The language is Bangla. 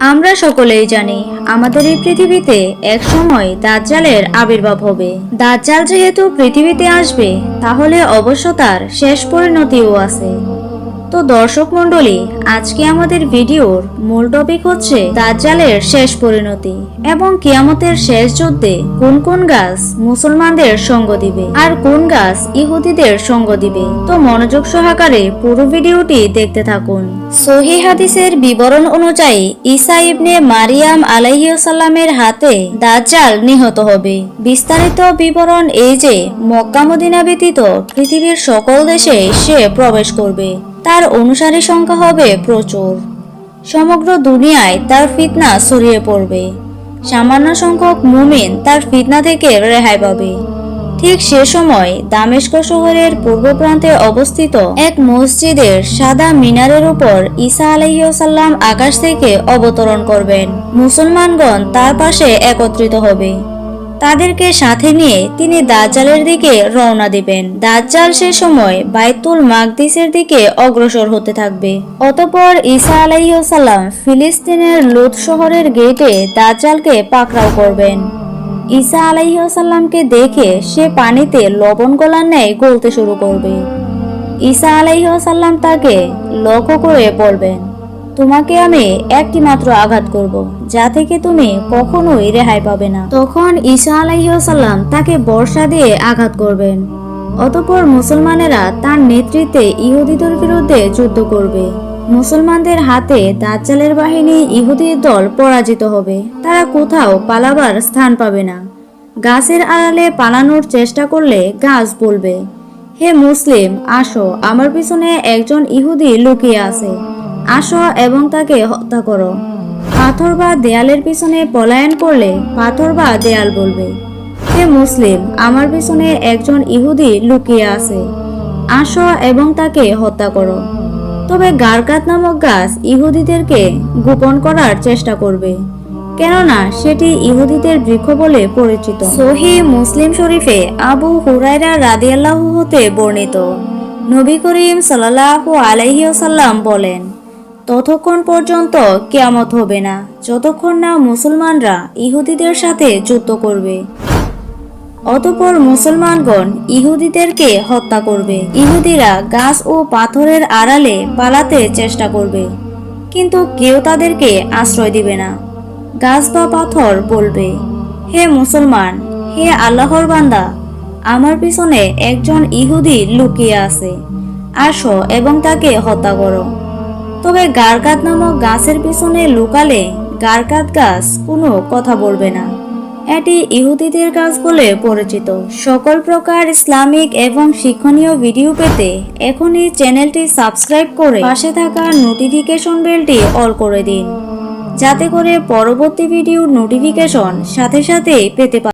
আমরা সকলেই জানি আমাদের এই পৃথিবীতে এক সময় দাজ্জালের আবির্ভাব হবে। দাজ্জাল যেহেতু পৃথিবীতে আসবে, তাহলে অবশ্য তার শেষ পরিণতিও আছে। তো দর্শক মণ্ডলী, আজকে আমাদের ভিডিওর মূল টপিক হচ্ছে দাজ্জালের শেষ পরিণতি এবং কিয়ামতের শেষ যুদ্ধে কোন কোন গাছ মুসলমানদের সঙ্গ দিবে আর কোন গাছ ইহুদিদের সঙ্গ দিবে। তো মনোযোগ সহকারে পুরো ভিডিওটি দেখতে থাকুন। সহি হাদিসের বিবরণ অনুযায়ী ঈসা ইবনে মারিয়াম আলাইহিসাল্লামের হাতে দাজ্জাল নিহত হবে। বিস্তারিত বিবরণ এই যে মক্কা মদিনা ব্যতীত পৃথিবীর সকল দেশে সে প্রবেশ করবে। তার অনুসারী সংখ্যা হবে প্রচুর। সমগ্র দুনিয়ায় তার ফিতনা ছড়িয়ে পড়বে। সামান্য সংখ্যক মুমিন তার ফিতনা থেকে রেহাই পাবে। ঠিক সে সময় দামেস্ক শহরের পূর্ব প্রান্তে অবস্থিত এক মসজিদের সাদা মিনারের উপর ঈসা আলাইসাল্লাম আকাশ থেকে অবতরণ করবেন। মুসলমানগণ তার পাশে একত্রিত হবে। তাদেরকে সাথে নিয়ে তিনি দাজ্জালের দিকে রওনা দিবেন। দাজ্জাল সে সময় বাইতুল মাকদিসের দিকে অগ্রসর হতে থাকবে। অতপর ঈসা আলাইসাল্লাম ফিলিস্তিনের লুত শহরের গেটে দাজ্জালকে পাকড়াও করবেন। ঈসা আলাইসাল্লামকে দেখে সে পানিতে লবণ গলার ন্যায় গলতে শুরু করবে। ঈসা আলাইসাল্লাম তাকে লক্ষ্য করে বলবেন তোমাকে আমি একটি মাত্র আঘাত করব, যা থেকে তুমি কখনোই রেহাই পাবে না। তখন ঈসা আলাইসাল্লাম তাকে বর্ষা দিয়ে আঘাত করবেন। অতপর মুসলমানেরা তার নেতৃত্বে ইহুদিদের বিরুদ্ধে যুদ্ধ করবে। মুসলমানদের হাতে দাজ্জালের বাহিনী ইহুদির দল পরাজিত হবে। তারা কোথাও পালাবার স্থান পাবে না। গাছের আড়ালে পালানোর চেষ্টা করলে গাছ বলবে, হে মুসলিম, আসো, আমার পিছনে একজন ইহুদি লুকিয়ে আছে। আসো এবং তাকে হত্যা করো। পাথর বা দেয়ালের পিছনে পলায়ন করলে পাথর বা দেয়াল বলবে, হে মুসলিম, আমার পিছনে একজন ইহুদি লুকিয়ে আছে। আসো এবং তাকে হত্যা করো। তবে গারকাত নামক গাছ ইহুদিদেরকে গোপন করার চেষ্টা করবে, কেননা সেটি ইহুদিদের বৃক্ষ বলে পরিচিত। সহি মুসলিম শরীফে আবু হুরাইরা রাদিয়াল্লাহু হতে বর্ণিত। নবী করিম সাল্লাল্লাহু আলাইহি ওয়াসাল্লাম বলেন ততক্ষণ পর্যন্ত কেয়ামত হবে না। যতক্ষণ না মুসলমানরা ইহুদিদের সাথে যুদ্ধ করবে। অতপর মুসলমানগণ ইহুদিদেরকে হত্যা করবে। ইহুদিরা গাছ ও পাথরের আড়ালে পালাতে চেষ্টা করবে। কিন্তু কেউ তাদেরকে আশ্রয় দিবে না। গাছ বা পাথর বলবে, হে মুসলমান, হে আল্লাহর বান্দা, আমার পিছনে একজন ইহুদি লুকিয়ে আছে। আসো এবং তাকে হত্যা করো। তবে গারকাত নামক গাছের পিছনে লুকালে গারকাত গাছ কোনো কথা বলবে না। এটি ইহুদিদের কাজ বলে পরিচিত। সকল প্রকার ইসলামিক এবং শিক্ষণীয় ভিডিও পেতে এখনই চ্যানেলটি সাবস্ক্রাইব করে পাশে থাকা নোটিফিকেশন বেলটি অল করে দিন। যাতে করে পরবর্তী ভিডিওর নোটিফিকেশন সাথে সাথে পেতে